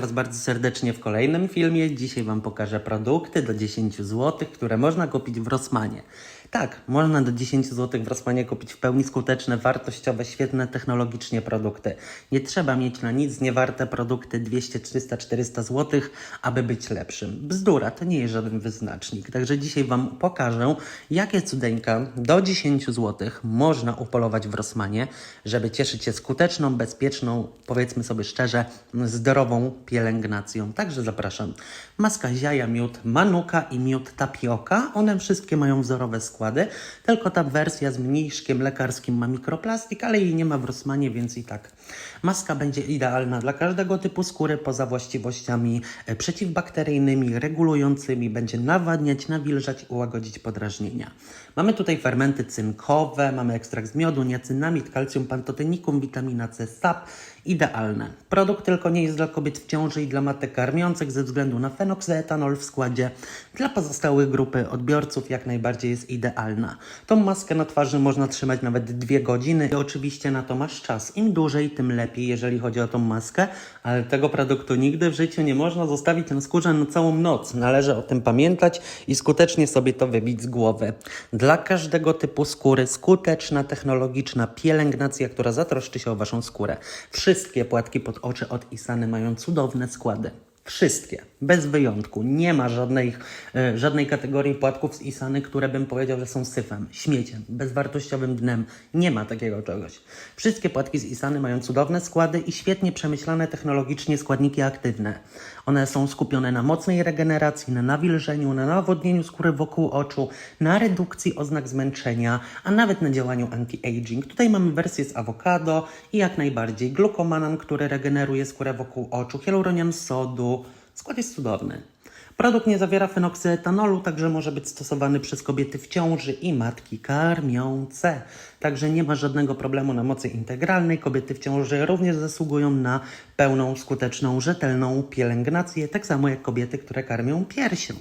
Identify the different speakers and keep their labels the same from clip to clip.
Speaker 1: Was bardzo serdecznie w kolejnym filmie. Dzisiaj Wam pokażę produkty do 10 zł, które można kupić w Rossmanie. Tak, można do 10 zł w Rossmanie kupić w pełni skuteczne, wartościowe, świetne technologicznie produkty. Nie trzeba mieć na nic niewarte produkty 200, 300, 400 zł, aby być lepszym. Bzdura, to nie jest żaden wyznacznik. Także dzisiaj Wam pokażę, jakie cudeńka do 10 zł można upolować w Rossmanie, żeby cieszyć się skuteczną, bezpieczną, powiedzmy sobie szczerze, zdrową pielęgnacją. Także zapraszam. Maska ziaja, miód manuka i miód tapioka. One wszystkie mają wzorowe składy, tylko ta wersja z mniszkiem lekarskim ma mikroplastik, ale jej nie ma w Rossmanie, więc i tak. Maska będzie idealna dla każdego typu skóry poza właściwościami e, przeciwbakteryjnymi, regulującymi, będzie nawadniać, nawilżać i łagodzić podrażnienia. Mamy tutaj fermenty cynkowe, mamy ekstrakt z miodu, niacynamid, kalcium, pantotenikum, witamina C, SAP. Idealne. Produkt tylko nie jest dla kobiet w ciąży i dla matek karmiących ze względu na fenoksyetanol w składzie. Dla pozostałej grupy odbiorców jak najbardziej jest idealna. Tą maskę na twarzy można trzymać nawet dwie godziny i oczywiście na to masz czas. Im dłużej, tym lepiej, jeżeli chodzi o tą maskę, ale tego produktu nigdy w życiu nie można zostawić na skórze na całą noc. Należy o tym pamiętać i skutecznie sobie to wybić z głowy. Dla każdego typu skóry skuteczna, technologiczna pielęgnacja, która zatroszczy się o Waszą skórę. Wszystkie płatki pod oczy od Isany mają cudowne składy. Wszystkie, bez wyjątku. Nie ma żadnej, e, żadnej kategorii płatków z Isany, które bym powiedział, że są syfem, śmieciem, bezwartościowym dnem. Nie ma takiego czegoś. Wszystkie płatki z Isany mają cudowne składy i świetnie przemyślane technologicznie składniki aktywne. One są skupione na mocnej regeneracji, na nawilżeniu, na nawodnieniu skóry wokół oczu, na redukcji oznak zmęczenia, a nawet na działaniu anti-aging. Tutaj mamy wersję z awokado i jak najbardziej glukomanan, który regeneruje skórę wokół oczu, hialuronian sodu. Skład jest cudowny. Produkt nie zawiera fenoksyetanolu, także może być stosowany przez kobiety w ciąży i matki karmiące. Także nie ma żadnego problemu na mocy integralnej. Kobiety w ciąży również zasługują na pełną, skuteczną, rzetelną pielęgnację, tak samo jak kobiety, które karmią piersią.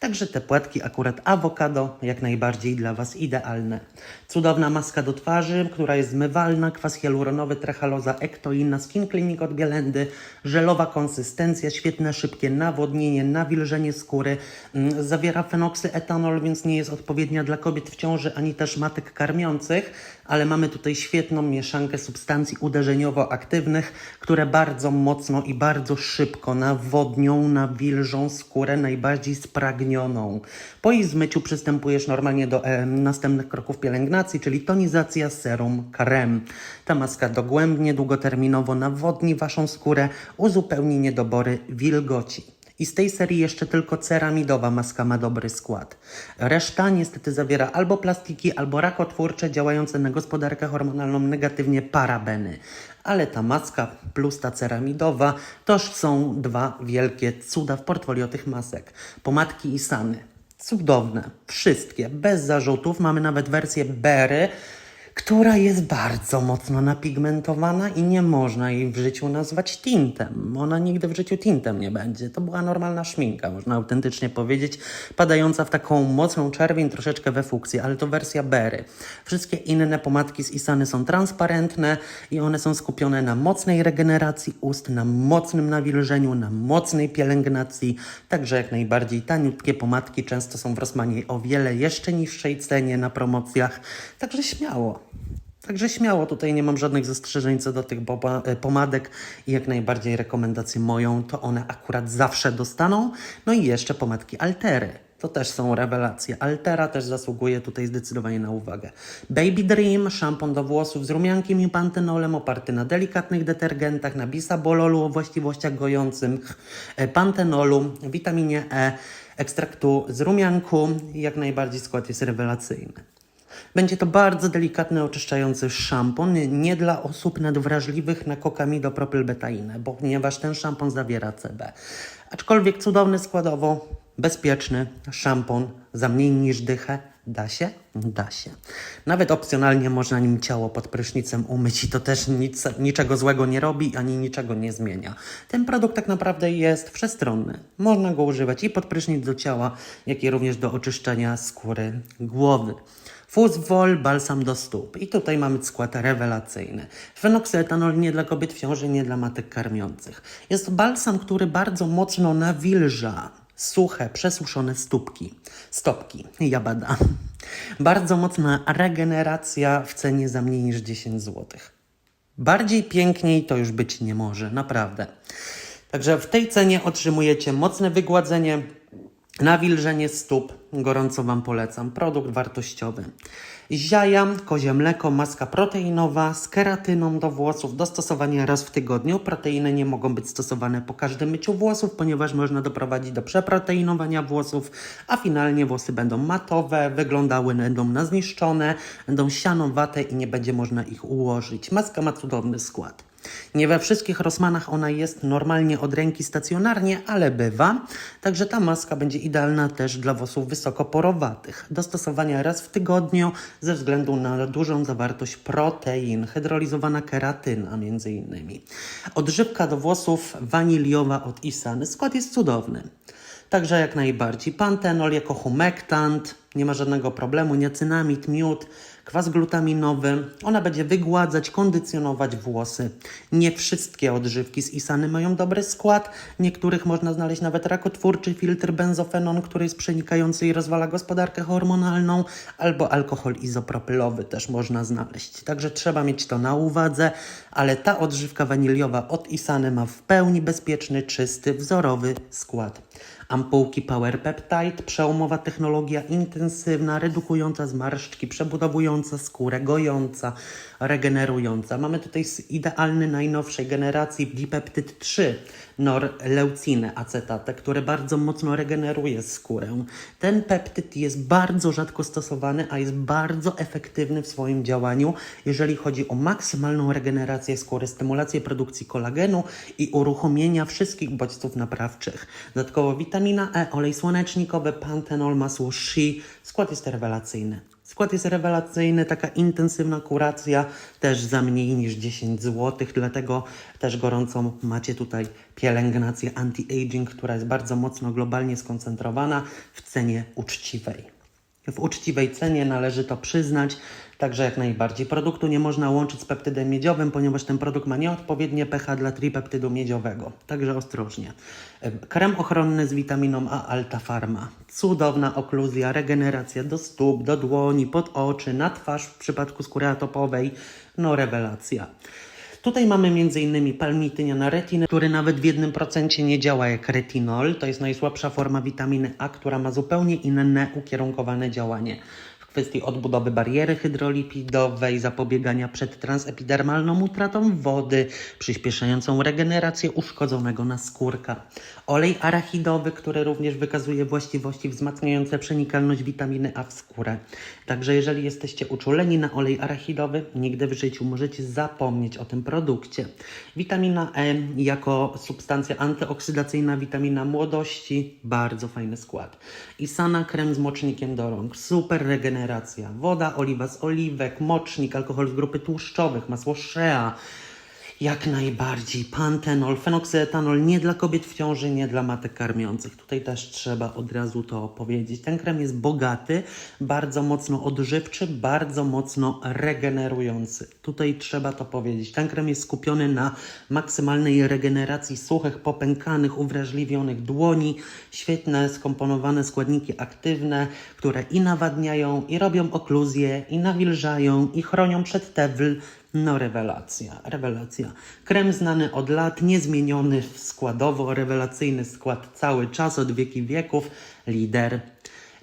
Speaker 1: Także te płatki, akurat awokado, jak najbardziej dla Was idealne. Cudowna maska do twarzy, która jest zmywalna, kwas hialuronowy, trechaloza, ektoina, skin clinic od Bielendy, żelowa konsystencja, świetne, szybkie nawodnienie, nawilżenie skóry, mm, zawiera fenoksyetanol, więc nie jest odpowiednia dla kobiet w ciąży, ani też matek karmiących, ale mamy tutaj świetną mieszankę substancji uderzeniowo-aktywnych, które bardzo mocno i bardzo szybko nawodnią, nawilżą skórę najbardziej spragnioną. Po jej zmyciu przystępujesz normalnie do e, następnych kroków pielęgnacji, czyli tonizacja, serum, krem. Ta maska dogłębnie, długoterminowo nawodni Waszą skórę, uzupełni niedobory wilgoci. I z tej serii jeszcze tylko ceramidowa maska ma dobry skład. Reszta niestety zawiera albo plastiki, albo rakotwórcze działające na gospodarkę hormonalną negatywnie parabeny. Ale ta maska plus ta ceramidowa toż są dwa wielkie cuda w portfolio tych masek. Pomadki i sany. Cudowne. Wszystkie. Bez zarzutów. Mamy nawet wersję Berry która jest bardzo mocno napigmentowana i nie można jej w życiu nazwać tintem. Ona nigdy w życiu tintem nie będzie. To była normalna szminka, można autentycznie powiedzieć, padająca w taką mocną czerwień, troszeczkę we fukcji, ale to wersja Berry. Wszystkie inne pomadki z Isany są transparentne i one są skupione na mocnej regeneracji ust, na mocnym nawilżeniu, na mocnej pielęgnacji. Także jak najbardziej taniutkie pomadki często są w Rossmanie o wiele jeszcze niższej cenie na promocjach. Także śmiało. Także śmiało, tutaj nie mam żadnych zastrzeżeń co do tych boba, e, pomadek i jak najbardziej rekomendację moją, to one akurat zawsze dostaną. No i jeszcze pomadki Altery. To też są rewelacje. Altera też zasługuje tutaj zdecydowanie na uwagę. Baby Dream, szampon do włosów z rumiankiem i pantenolem oparty na delikatnych detergentach, na bisabololu o właściwościach gojących, e, pantenolu, witaminie E, ekstraktu z rumianku. Jak najbardziej skład jest rewelacyjny. Będzie to bardzo delikatny, oczyszczający szampon, nie dla osób nadwrażliwych na kokamidopropylbetainę, bo ponieważ ten szampon zawiera CB. Aczkolwiek cudowny składowo, bezpieczny szampon za mniej niż dychę. Da się? Da się. Nawet opcjonalnie można nim ciało pod prysznicem umyć i to też nic, niczego złego nie robi ani niczego nie zmienia. Ten produkt tak naprawdę jest wszechstronny. Można go używać i pod prysznic do ciała, jak i również do oczyszczenia skóry głowy. Fuzwol, balsam do stóp. I tutaj mamy skład rewelacyjny. Fenoksyetanol nie dla kobiet w ciąży, nie dla matek karmiących. Jest to balsam, który bardzo mocno nawilża suche, przesuszone stópki. Stopki, jabada. Bardzo mocna regeneracja w cenie za mniej niż 10 zł. Bardziej piękniej to już być nie może, naprawdę. Także w tej cenie otrzymujecie mocne wygładzenie, nawilżenie stóp. Gorąco Wam polecam. Produkt wartościowy. Ziaja, kozie mleko, maska proteinowa z keratyną do włosów do stosowania raz w tygodniu. Proteiny nie mogą być stosowane po każdym myciu włosów, ponieważ można doprowadzić do przeproteinowania włosów, a finalnie włosy będą matowe, wyglądały będą na zniszczone, będą sianowate i nie będzie można ich ułożyć. Maska ma cudowny skład. Nie we wszystkich Rossmanach ona jest normalnie od ręki stacjonarnie, ale bywa. Także ta maska będzie idealna też dla włosów wysokoporowatych. Do stosowania raz w tygodniu ze względu na dużą zawartość protein, hydrolizowana keratyna między innymi. Odżywka do włosów waniliowa od Isany. Skład jest cudowny. Także jak najbardziej. Pantenol jako humektant, nie ma żadnego problemu. Niacynamid, miód, kwas glutaminowy. Ona będzie wygładzać, kondycjonować włosy. Nie wszystkie odżywki z Isany mają dobry skład. Niektórych można znaleźć nawet rakotwórczy filtr benzofenon, który jest przenikający i rozwala gospodarkę hormonalną, albo alkohol izopropylowy też można znaleźć. Także trzeba mieć to na uwadze, ale ta odżywka waniliowa od Isany ma w pełni bezpieczny, czysty, wzorowy skład. Ampułki Power Peptide, przełomowa technologia intensywna, redukująca zmarszczki, przebudowująca skórę, gojąca, regenerująca. Mamy tutaj idealny najnowszej generacji dipeptyd 3, norleucinę acetatę, który bardzo mocno regeneruje skórę. Ten peptyd jest bardzo rzadko stosowany, a jest bardzo efektywny w swoim działaniu, jeżeli chodzi o maksymalną regenerację skóry, stymulację produkcji kolagenu i uruchomienia wszystkich bodźców naprawczych. Dodatkowo witamina E, olej słonecznikowy, pantenol, masło shea. Skład jest rewelacyjny. Skład jest rewelacyjny, taka intensywna kuracja też za mniej niż 10 zł, dlatego też gorącą macie tutaj pielęgnację anti-aging, która jest bardzo mocno globalnie skoncentrowana w cenie uczciwej. W uczciwej cenie należy to przyznać, także jak najbardziej. Produktu nie można łączyć z peptydem miedziowym, ponieważ ten produkt ma nieodpowiednie pH dla tripeptydu miedziowego. Także ostrożnie. Krem ochronny z witaminą A Alta Pharma. Cudowna okluzja, regeneracja do stóp, do dłoni, pod oczy, na twarz w przypadku skóry atopowej. No rewelacja. Tutaj mamy m.in. palmityniana retinę, który nawet w jednym procencie nie działa jak retinol. To jest najsłabsza forma witaminy A, która ma zupełnie inne ukierunkowane działanie. Kwestii odbudowy bariery hydrolipidowej, zapobiegania przed transepidermalną utratą wody, przyspieszającą regenerację uszkodzonego naskórka. Olej arachidowy, który również wykazuje właściwości wzmacniające przenikalność witaminy A w skórę. Także jeżeli jesteście uczuleni na olej arachidowy, nigdy w życiu możecie zapomnieć o tym produkcie. Witamina E jako substancja antyoksydacyjna, witamina młodości, bardzo fajny skład. Isana krem z mocznikiem do rąk, super regeneracja. Woda, oliwa z oliwek, mocznik, alkohol z grupy tłuszczowych, masło shea. Jak najbardziej. Pantenol, fenoksyetanol nie dla kobiet w ciąży, nie dla matek karmiących. Tutaj też trzeba od razu to powiedzieć. Ten krem jest bogaty, bardzo mocno odżywczy, bardzo mocno regenerujący. Tutaj trzeba to powiedzieć. Ten krem jest skupiony na maksymalnej regeneracji suchych, popękanych, uwrażliwionych dłoni. Świetne, skomponowane składniki aktywne, które i nawadniają, i robią okluzję, i nawilżają, i chronią przed tewl. No rewelacja, rewelacja. Krem znany od lat, niezmieniony składowo, rewelacyjny skład cały czas, od wieki wieków, lider.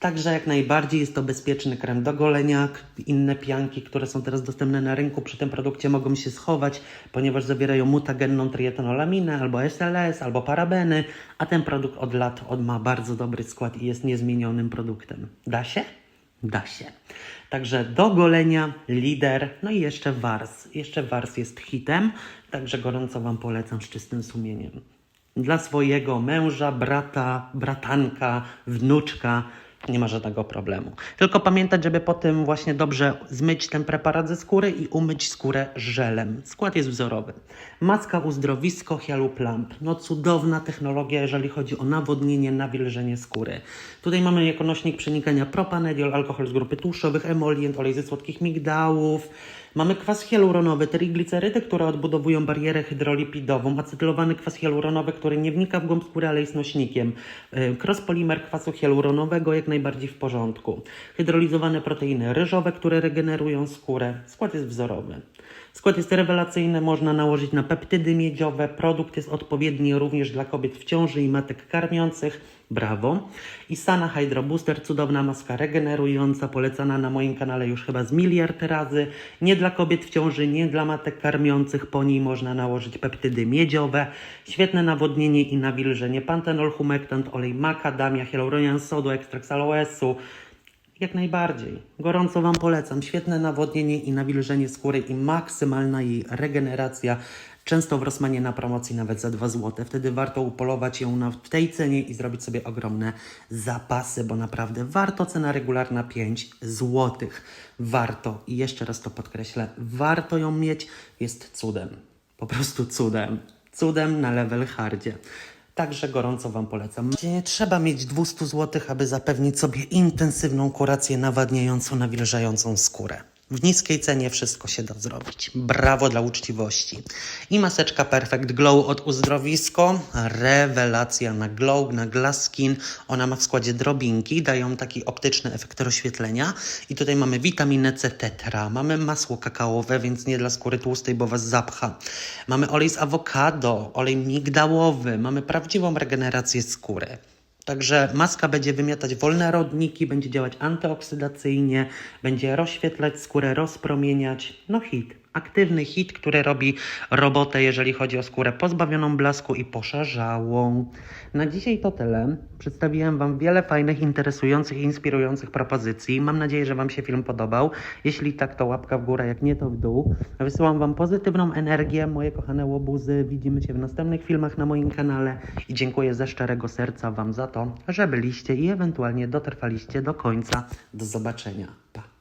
Speaker 1: Także jak najbardziej jest to bezpieczny krem do golenia. Inne pianki, które są teraz dostępne na rynku przy tym produkcie mogą się schować, ponieważ zawierają mutagenną trietynolaminę, albo SLS, albo parabeny, a ten produkt od lat on ma bardzo dobry skład i jest niezmienionym produktem. Da się? Da się. Także do golenia, lider, no i jeszcze wars. Jeszcze wars jest hitem, także gorąco Wam polecam z czystym sumieniem. Dla swojego męża, brata, bratanka, wnuczka, nie ma żadnego problemu. Tylko pamiętać, żeby potem właśnie dobrze zmyć ten preparat ze skóry i umyć skórę żelem. Skład jest wzorowy. Maska uzdrowisko Hialuplamp. No cudowna technologia, jeżeli chodzi o nawodnienie, nawilżenie skóry. Tutaj mamy jako nośnik przenikania propanediol, alkohol z grupy tłuszczowych, emolient, olej ze słodkich migdałów. Mamy kwas hialuronowy, triglicerydy, które odbudowują barierę hydrolipidową, acetylowany kwas hialuronowy, który nie wnika w głąb skóry, ale jest nośnikiem. Yy, Cross-polimer kwasu hialuronowego jak najbardziej w porządku. Hydrolizowane proteiny ryżowe, które regenerują skórę. Skład jest wzorowy. Skład jest rewelacyjny, można nałożyć na peptydy miedziowe. Produkt jest odpowiedni również dla kobiet w ciąży i matek karmiących. Brawo. I Sana Hydro Booster, cudowna maska regenerująca, polecana na moim kanale już chyba z miliard razy. Nie dla kobiet w ciąży, nie dla matek karmiących. Po niej można nałożyć peptydy miedziowe. Świetne nawodnienie i nawilżenie. Pantenol, humectant, olej makadamia, hyaluronian sodu, ekstrakt aloesu. Jak najbardziej. Gorąco Wam polecam. Świetne nawodnienie i nawilżenie skóry i maksymalna jej regeneracja. Często w Rossmanie na promocji nawet za 2 zł. Wtedy warto upolować ją na, w tej cenie i zrobić sobie ogromne zapasy, bo naprawdę warto. Cena regularna 5 zł. Warto. I jeszcze raz to podkreślę. Warto ją mieć. Jest cudem. Po prostu cudem. Cudem na level hardzie. Także gorąco Wam polecam. Nie trzeba mieć 200 zł, aby zapewnić sobie intensywną kurację nawadniającą, nawilżającą skórę. W niskiej cenie wszystko się da zrobić. Brawo dla uczciwości. I maseczka Perfect Glow od Uzdrowisko. Rewelacja na glow, na glass skin. Ona ma w składzie drobinki, dają taki optyczny efekt rozświetlenia. I tutaj mamy witaminę C tetra, mamy masło kakaowe, więc nie dla skóry tłustej, bo was zapcha. Mamy olej z awokado, olej migdałowy, mamy prawdziwą regenerację skóry. Także maska będzie wymiatać wolne rodniki, będzie działać antyoksydacyjnie, będzie rozświetlać skórę, rozpromieniać. No hit. Aktywny hit, który robi robotę, jeżeli chodzi o skórę pozbawioną blasku i poszarzałą. Na dzisiaj to tyle. Przedstawiłem Wam wiele fajnych, interesujących i inspirujących propozycji. Mam nadzieję, że Wam się film podobał. Jeśli tak, to łapka w górę, jak nie, to w dół. Wysyłam Wam pozytywną energię, moje kochane łobuzy. Widzimy się w następnych filmach na moim kanale i dziękuję ze szczerego serca Wam za to, że byliście i ewentualnie dotrwaliście do końca. Do zobaczenia. Pa!